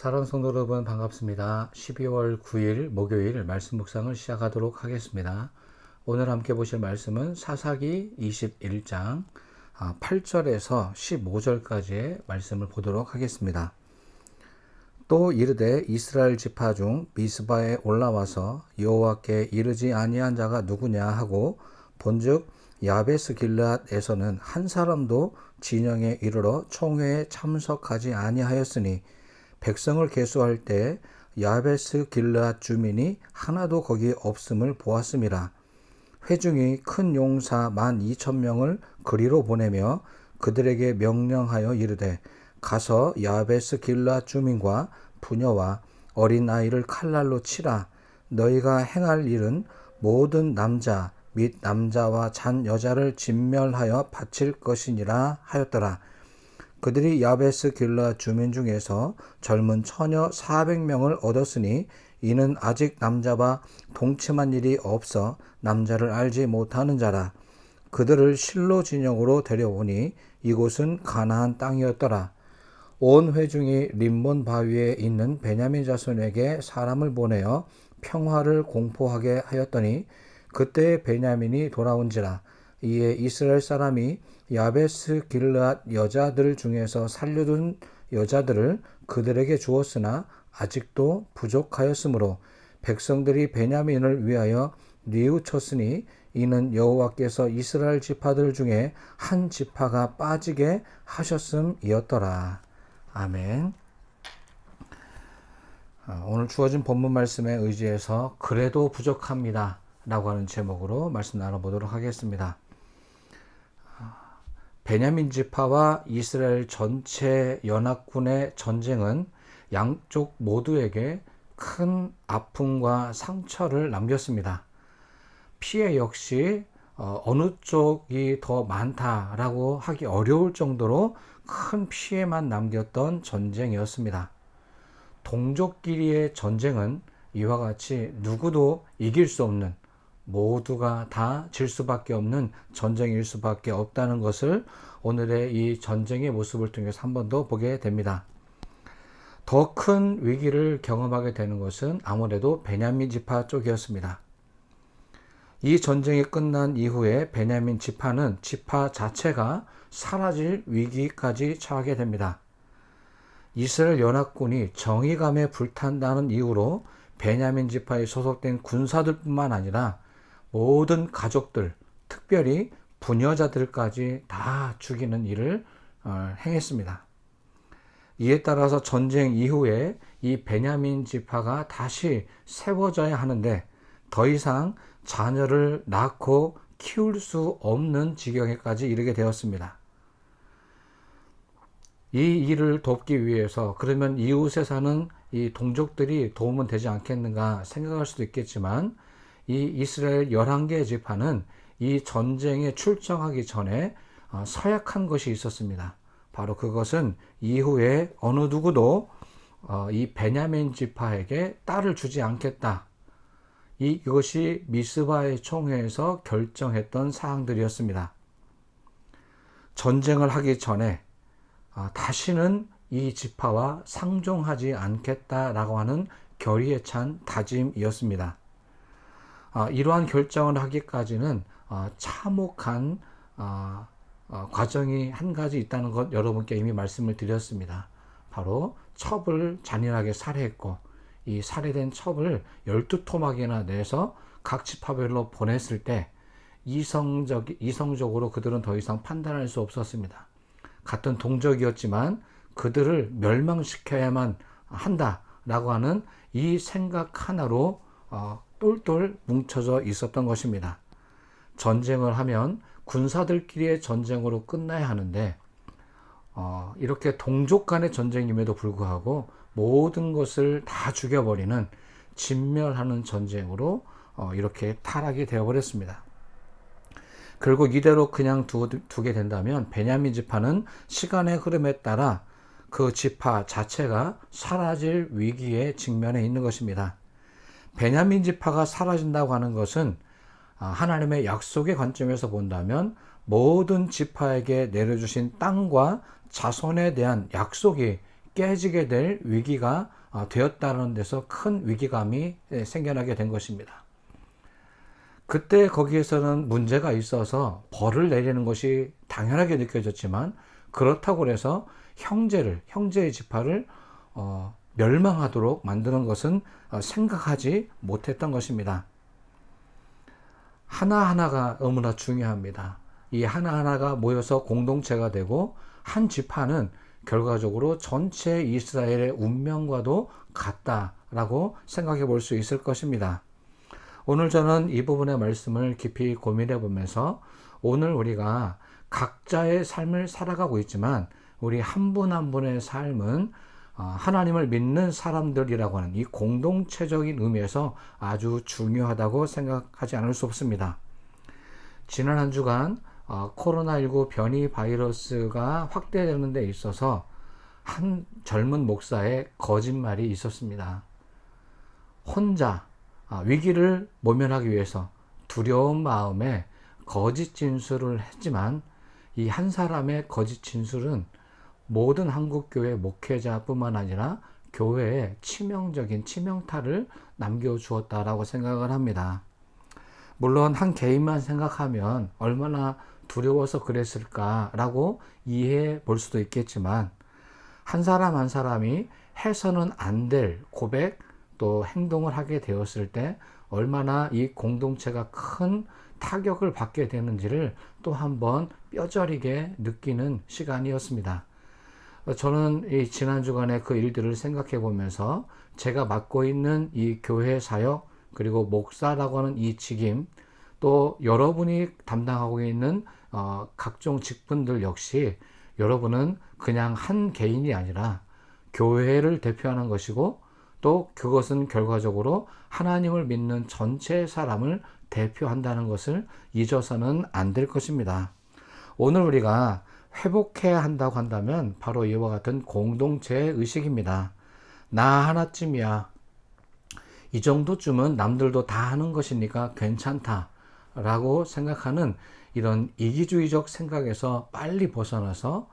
사랑 성도 여러분 반갑습니다. 12월 9일 목요일 말씀 묵상을 시작하도록 하겠습니다. 오늘 함께 보실 말씀은 사사기 21장 8절에서 15절까지의 말씀을 보도록 하겠습니다. 또 이르되 이스라엘 지파 중 미스바에 올라와서 여호와께 이르지 아니한 자가 누구냐 하고 본즉 야베스 길앗에서는 한 사람도 진영에 이르러 총회에 참석하지 아니하였으니 백성을 계수할 때 야베스 길앗 주민이 하나도 거기 없음을 보았음이라 회중이 큰 용사 만 이천 명을 그리로 보내며 그들에게 명령하여 이르되 가서 야베스 길라 주민과 부녀와 어린 아이를 칼날로 치라. 너희가 행할 일은 모든 남자 및 남자와 잔 여자를 진멸하여 바칠 것이니라 하였더라 그들이 야베스 길라 주민 중에서 젊은 처녀 400명을 얻었으니 이는 아직 남자와 동침한 일이 없어 남자를 알지 못하는 자라. 그들을 실로 진영으로 데려오니 이곳은 가나안 땅이었더라. 온 회중이 림몬 바위에 있는 베냐민 자손에게 사람을 보내어 평화를 공포하게 하였더니 그때 베냐민이 돌아온지라 이에 이스라엘 사람이 야베스 길앗 여자들 중에서 살려둔 여자들을 그들에게 주었으나 아직도 부족하였으므로 백성들이 베냐민을 위하여 뉘우쳤으니 이는 여호와께서 이스라엘 지파들 중에 한 지파가 빠지게 하셨음이었더라. 아멘. 아, 오늘 주어진 본문 말씀에 의지해서 그래도 부족합니다. 라고 하는 제목으로 말씀 나눠보도록 하겠습니다. 베냐민 지파와 이스라엘 전체 연합군의 전쟁은 양쪽 모두에게 큰 아픔과 상처를 남겼습니다. 피해 역시 어, 어느 쪽이 더 많다라고 하기 어려울 정도로 큰 피해만 남겼던 전쟁이었습니다. 동족끼리의 전쟁은 이와 같이 누구도 이길 수 없는 모두가 다 질 수밖에 없는 전쟁일 수밖에 없다는 것을 오늘의 이 전쟁의 모습을 통해서 한 번 더 보게 됩니다. 더 큰 위기를 경험하게 되는 것은 아무래도 베냐민 지파 쪽이었습니다. 이 전쟁이 끝난 이후에 베냐민 지파는 지파 자체가 사라질 위기까지 처하게 됩니다. 이스라엘 연합군이 정의감에 불탄다는 이유로 베냐민 지파에 소속된 군사들뿐만 아니라 모든 가족들, 특별히 부녀자들까지 다 죽이는 일을 어, 행했습니다. 이에 따라서 전쟁 이후에 이 베냐민 지파가 다시 세워져야 하는데 더 이상 자녀를 낳고 키울 수 없는 지경에까지 이르게 되었습니다. 이 일을 돕기 위해서 그러면 이웃에 사는 이 동족들이 도움은 되지 않겠는가 생각할 수도 있겠지만 이 이스라엘 11개 지파는 이 전쟁에 출정하기 전에 어, 서약한 것이 있었습니다. 바로 그것은 이후에 어느 누구도 어, 이 베냐민 지파에게 딸을 주지 않겠다. 이것이 미스바의 총회에서 결정했던 사항들이었습니다. 전쟁을 하기 전에 어, 다시는 이 지파와 상종하지 않겠다라고 하는 결의에 찬 다짐이었습니다. 어, 이러한 결정을 하기까지는 어, 참혹한 어, 과정이 한 가지 있다는 것 여러분께 이미 말씀을 드렸습니다. 바로 첩을 잔인하게 살해했고 이 살해된 첩을 12토막이나 내서 각 지파별로 보냈을 때 이성적, 이성적으로 그들은 더 이상 판단할 수 없었습니다. 같은 동족이었지만 그들을 멸망시켜야만 한다라고 하는 이 생각 하나로 어, 똘똘 뭉쳐져 있었던 것입니다. 전쟁을 하면 군사들끼리의 전쟁으로 끝나야 하는데 어, 이렇게 동족 간의 전쟁임에도 불구하고 모든 것을 다 죽여버리는 진멸하는 전쟁으로 어, 이렇게 타락이 되어버렸습니다. 결국 이대로 그냥 두, 두게 된다면 베냐민 지파는 시간의 흐름에 따라 그 지파 자체가 사라질 위기에 직면해 있는 것입니다. 베냐민 지파가 사라진다고 하는 것은 아, 하나님의 약속의 관점에서 본다면 모든 지파에게 내려주신 땅과 자손에 대한 약속이 깨지게 될 위기가 어, 되었다는 데서 큰 위기감이 예, 생겨나게 된 것입니다. 그때 거기에서는 문제가 있어서 벌을 내리는 것이 당연하게 느껴졌지만 그렇다고 해서 형제를 형제의 지파를 어, 멸망하도록 만드는 것은 어, 생각하지 못했던 것입니다. 하나하나가 너무나 중요합니다. 이 하나하나가 모여서 공동체가 되고 한 지파는 결과적으로 전체 이스라엘의 운명과도 같다라고 생각해 볼 수 있을 것입니다. 오늘 저는 이 부분의 말씀을 깊이 고민해 보면서 오늘 우리가 각자의 삶을 살아가고 있지만 우리 한 분한 분의 삶은 어, 하나님을 믿는 사람들이라고 하는 이 공동체적인 의미에서 아주 중요하다고 생각하지 않을 수 없습니다. 지난 한 주간 어, 코로나19 변이 바이러스가 확대되는 데 있어서 한 젊은 목사의 거짓말이 있었습니다. 혼자 아, 위기를 모면하기 위해서 두려운 마음에 거짓 진술을 했지만 이 한 사람의 거짓 진술은 모든 한국교회 목회자뿐만 아니라 교회에 치명적인 치명타를 남겨주었다라고 생각을 합니다. 물론 한 개인만 생각하면 얼마나 두려워서 그랬을까라고 이해해 볼 수도 있겠지만 한 사람 한 사람이 해서는 안 될 고백 또 행동을 하게 되었을 때 얼마나 이 공동체가 큰 타격을 받게 되는지를 또 한번 뼈저리게 느끼는 시간이었습니다. 저는 이 지난 주간의 그 일들을 생각해 보면서 제가 맡고 있는 이 교회 사역 그리고 목사라고 하는 이 직임 또 여러분이 담당하고 있는 어, 각종 직분들 역시 여러분은 그냥 한 개인이 아니라 교회를 대표하는 것이고 또 그것은 결과적으로 하나님을 믿는 전체 사람을 대표한다는 것을 잊어서는 안 될 것입니다. 오늘 우리가 회복해야 한다고 한다면 바로 이와 같은 공동체 의식입니다. 나 하나쯤이야. 이 정도쯤은 남들도 다 하는 것이니까 괜찮다. 라고 생각하는 이런 이기주의적 생각에서 빨리 벗어나서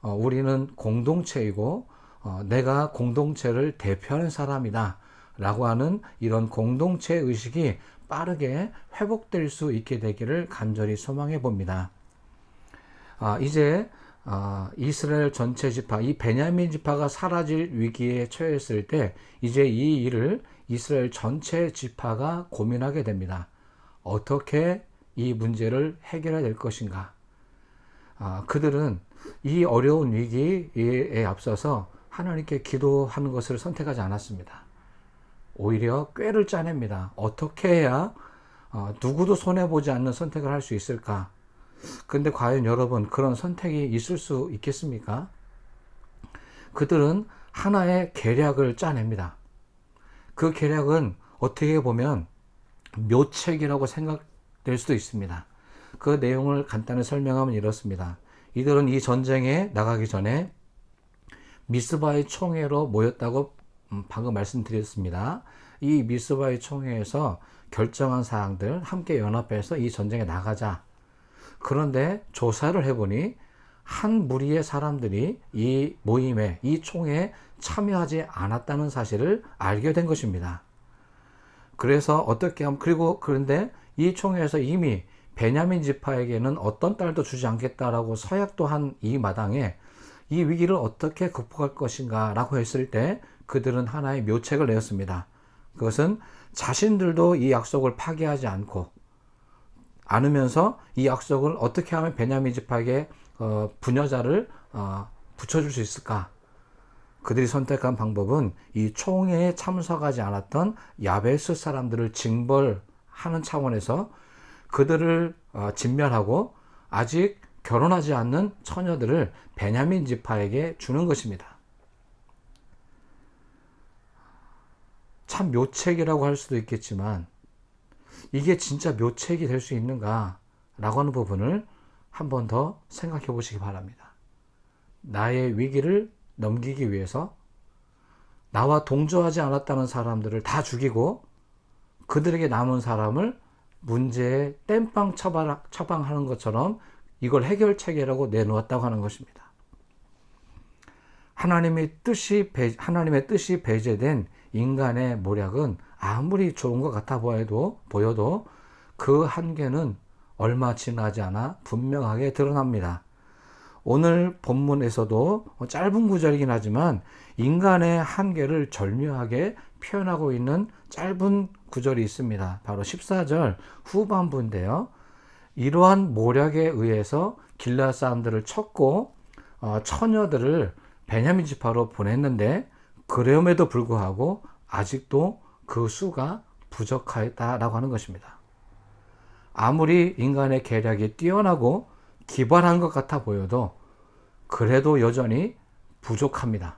어, 우리는 공동체이고 어, 내가 공동체를 대표하는 사람이다. 라고 하는 이런 공동체 의식이 빠르게 회복될 수 있게 되기를 간절히 소망해 봅니다. 아, 이제 아, 이스라엘 전체 지파, 이 베냐민 지파가 사라질 위기에 처했을 때 이제 이 일을 이스라엘 전체 지파가 고민하게 됩니다. 어떻게 이 문제를 해결해야 될 것인가? 아, 그들은 이 어려운 위기에 앞서서 하나님께 기도하는 것을 선택하지 않았습니다. 오히려 꾀를 짜냅니다. 어떻게 해야 어, 누구도 손해보지 않는 선택을 할 수 있을까? 근데 과연 여러분 그런 선택이 있을 수 있겠습니까? 그들은 하나의 계략을 짜냅니다. 그 계략은 어떻게 보면 묘책이라고 생각될 수도 있습니다. 그 내용을 간단히 설명하면 이렇습니다. 이들은 이 전쟁에 나가기 전에 미스바의 총회로 모였다고 음, 방금 말씀드렸습니다. 이 미스바의 총회에서 결정한 사항들 함께 연합해서 이 전쟁에 나가자. 그런데 조사를 해보니 한 무리의 사람들이 이 모임에, 이 총회에 참여하지 않았다는 사실을 알게 된 것입니다. 그래서 어떻게 하면, 그리고 그런데 이 총회에서 이미 베냐민 지파에게는 어떤 딸도 주지 않겠다라고 서약도 한 이 마당에 이 위기를 어떻게 극복할 것인가 라고 했을 때 그들은 하나의 묘책을 내었습니다. 그것은 자신들도 이 약속을 파기하지 않고 않으면서 이 약속을 어떻게 하면 베냐민 지파에게 어, 부녀자를 어, 붙여줄 수 있을까? 그들이 선택한 방법은 이 총회에 참석하지 않았던 야베스 사람들을 징벌하는 차원에서 그들을 어, 진멸하고 아직 결혼하지 않는 처녀들을 베냐민 지파에게 주는 것입니다. 참 묘책이라고 할 수도 있겠지만 이게 진짜 묘책이 될 수 있는가 라고 하는 부분을 한 번 더 생각해 보시기 바랍니다. 나의 위기를 넘기기 위해서 나와 동조하지 않았다는 사람들을 다 죽이고 그들에게 남은 사람을 문제에 땜빵 처방, 처방하는 것처럼 이걸 해결책이라고 내놓았다고 하는 것입니다. 하나님의 뜻이 배, 하나님의 뜻이 배제된 인간의 모략은 아무리 좋은 것 같아 보여도 보여도 그 한계는 얼마 지나지 않아 분명하게 드러납니다. 오늘 본문에서도 짧은 구절이긴 하지만 인간의 한계를 절묘하게 표현하고 있는 짧은 구절이 있습니다. 바로 14절 후반부인데요. 이러한 모략에 의해서 길라 사람들을 쳤고 어, 처녀들을 베냐민 지파로 보냈는데 그럼에도 불구하고 아직도 그 수가 부족하다라고 하는 것입니다. 아무리 인간의 계략이 뛰어나고 기발한 것 같아 보여도 그래도 여전히 부족합니다.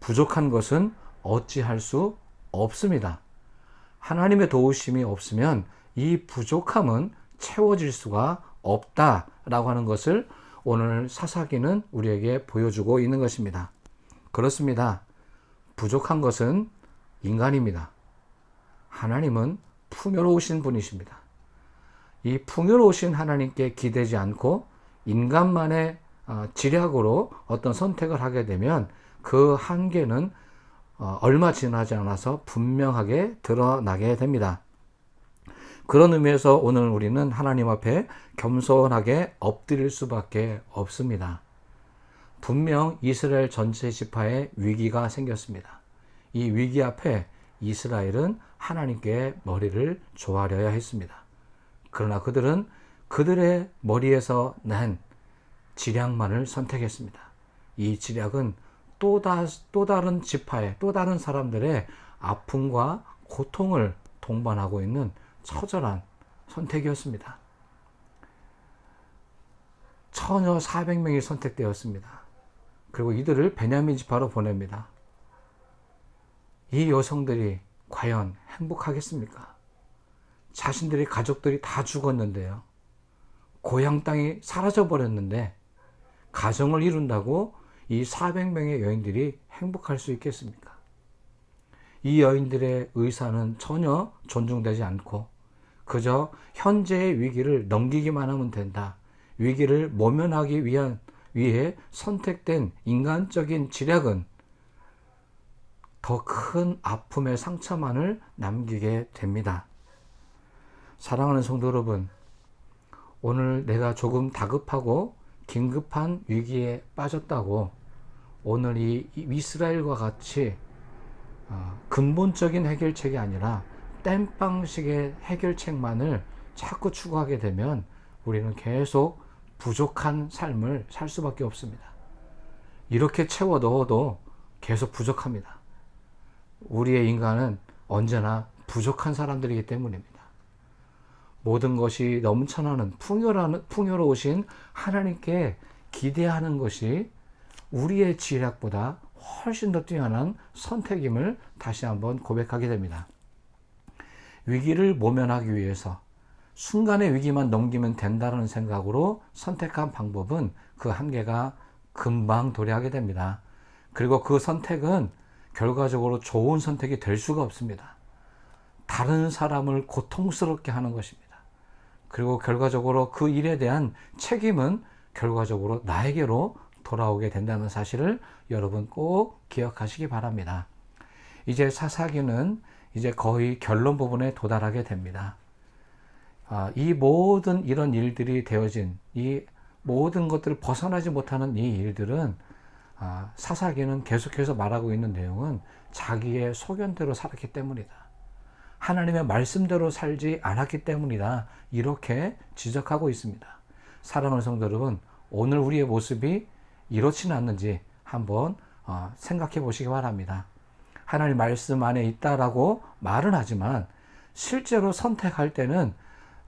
부족한 것은 어찌할 수 없습니다. 하나님의 도우심이 없으면 이 부족함은 채워질 수가 없다라고 하는 것을 오늘 사사기는 우리에게 보여주고 있는 것입니다. 그렇습니다. 부족한 것은 인간입니다. 하나님은 풍요로우신 분이십니다. 이 풍요로우신 하나님께 기대지 않고 인간만의 어, 지략으로 어떤 선택을 하게 되면 그 한계는 어, 얼마 지나지 않아서 분명하게 드러나게 됩니다. 그런 의미에서 오늘 우리는 하나님 앞에 겸손하게 엎드릴 수밖에 없습니다. 분명 이스라엘 전체 지파에 위기가 생겼습니다. 이 위기 앞에 이스라엘은 하나님께 머리를 조아려야 했습니다. 그러나 그들은 그들의 머리에서 난 지략만을 선택했습니다. 이 지략은 또, 다, 또 다른 지파의 또 다른 사람들의 아픔과 고통을 동반하고 있는 처절한 선택이었습니다. 처녀 400명이 선택되었습니다. 그리고 이들을 베냐민 지파로 보냅니다. 이 여성들이 과연 행복하겠습니까? 자신들의 가족들이 다 죽었는데요. 고향 땅이 사라져 버렸는데 가정을 이룬다고 이 400명의 여인들이 행복할 수 있겠습니까? 이 여인들의 의사는 전혀 존중되지 않고 그저 현재의 위기를 넘기기만 하면 된다. 위기를 모면하기 위한 위해 선택된 인간적인 지략은 더 큰 아픔의 상처만을 남기게 됩니다. 사랑하는 성도 여러분, 오늘 내가 조금 다급하고 긴급한 위기에 빠졌다고 오늘 이 이스라엘과 같이 어, 근본적인 해결책이 아니라 땜빵식의 해결책만을 자꾸 추구하게 되면 우리는 계속 부족한 삶을 살 수밖에 없습니다. 이렇게 채워 넣어도 계속 부족합니다. 우리의 인간은 언제나 부족한 사람들이기 때문입니다. 모든 것이 넘쳐나는 풍요로우신 하나님께 기대하는 것이 우리의 지략보다 훨씬 더 뛰어난 선택임을 다시 한번 고백하게 됩니다. 위기를 모면하기 위해서 순간의 위기만 넘기면 된다는 생각으로 선택한 방법은 그 한계가 금방 도래하게 됩니다. 그리고 그 선택은 결과적으로 좋은 선택이 될 수가 없습니다. 다른 사람을 고통스럽게 하는 것입니다. 그리고 결과적으로 그 일에 대한 책임은 결과적으로 나에게로 돌아오게 된다는 사실을 여러분 꼭 기억하시기 바랍니다. 이제 사사기는 이제 거의 결론 부분에 도달하게 됩니다. 아, 이 모든 이런 일들이 되어진 이 모든 것들을 벗어나지 못하는 이 일들은 아, 사사기는 계속해서 말하고 있는 내용은 자기의 소견대로 살았기 때문이다. 하나님의 말씀대로 살지 않았기 때문이다. 이렇게 지적하고 있습니다. 사랑하는 성도 여러분, 오늘 우리의 모습이 이렇지는 않는지 한번 어, 생각해 보시기 바랍니다. 하나님 말씀 안에 있다라고 말은 하지만 실제로 선택할 때는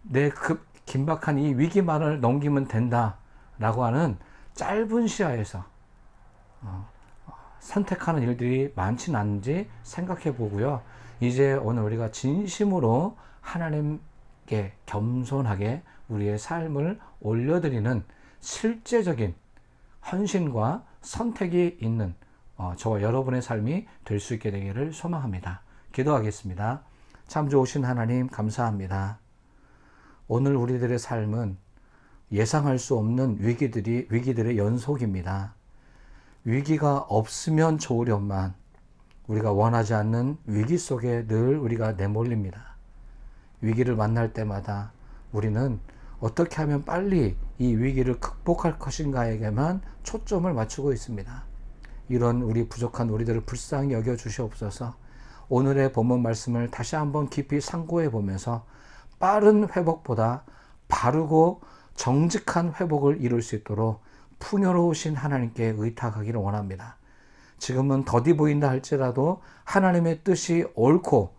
내 급, 긴박한 이 위기만을 넘기면 된다라고 하는 짧은 시야에서 어, 선택하는 일들이 많지는 않은지 생각해 보고요. 이제 오늘 우리가 진심으로 하나님께 겸손하게 우리의 삶을 올려드리는 실제적인 헌신과 선택이 있는 어, 저와 여러분의 삶이 될 수 있게 되기를 소망합니다. 기도하겠습니다. 참 좋으신 하나님 감사합니다. 오늘 우리들의 삶은 예상할 수 없는 위기들이 위기들의 연속입니다. 위기가 없으면 좋으련만 우리가 원하지 않는 위기 속에 늘 우리가 내몰립니다. 위기를 만날 때마다 우리는 어떻게 하면 빨리 이 위기를 극복할 것인가에게만 초점을 맞추고 있습니다. 이런 우리 부족한 우리들을 불쌍히 여겨 주시옵소서. 오늘의 본문 말씀을 다시 한번 깊이 상고해 보면서 빠른 회복보다 바르고 정직한 회복을 이룰 수 있도록 풍요로우신 하나님께 의탁하기를 원합니다. 지금은 더디 보인다 할지라도 하나님의 뜻이 옳고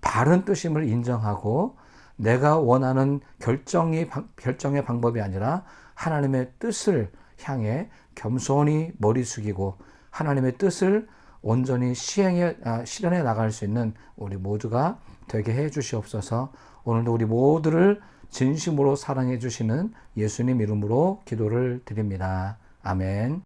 바른 뜻임을 인정하고 내가 원하는 결정이 결정의 방법이 아니라 하나님의 뜻을 향해 겸손히 머리 숙이고 하나님의 뜻을 온전히 시행해 아, 실현해 나갈 수 있는 우리 모두가 되게 해 주시옵소서. 오늘도 우리 모두를 진심으로 사랑해 주시는 예수님 이름으로 기도를 드립니다. 아멘.